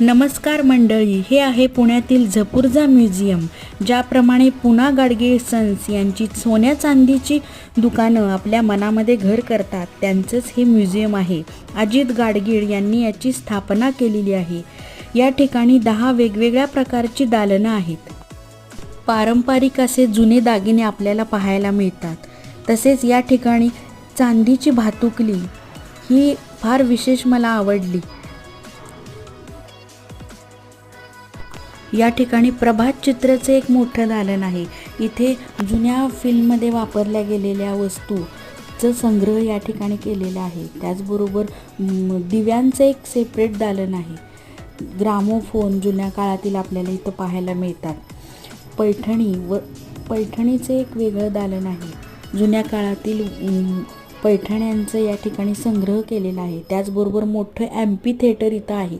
नमस्कार मंडळी हे आहे पुण्यातील झपुर्झा म्युझियम ज्याप्रमाणे पुना गाडगे सन्स यांची सोन्या चांदीची दुकानं आपल्या मनामध्ये घर करतात त्यांचंच हे म्युझियम आहे. अजित गाडगीळ यांनी याची स्थापना केलेली आहे. या ठिकाणी दहा वेगवेगळ्या प्रकारची दालनं आहेत. पारंपरिक असे जुने दागिने आपल्याला पाहायला मिळतात. तसेच या ठिकाणी चांदीची भातुकली ही फार विशेष मला आवडली. या ठिकाणी प्रभात चित्रचे एक मोठं दालन आहे. इथे जुन्या फिल्ममध्ये वापरल्या गेलेल्या वस्तूचं संग्रह या ठिकाणी केलेला आहे. त्याचबरोबर दिव्यांचं एक सेपरेट दालन आहे. ग्रामोफोन जुन्या काळातील आपल्याला इथं पाहायला मिळतात. पैठणी व पैठणीचं एक वेगळं दालन आहे. जुन्या काळातील पैठण्यांचं या ठिकाणी संग्रह केलेला आहे. त्याचबरोबर मोठं ॲम्पी थिएटर इथं आहे.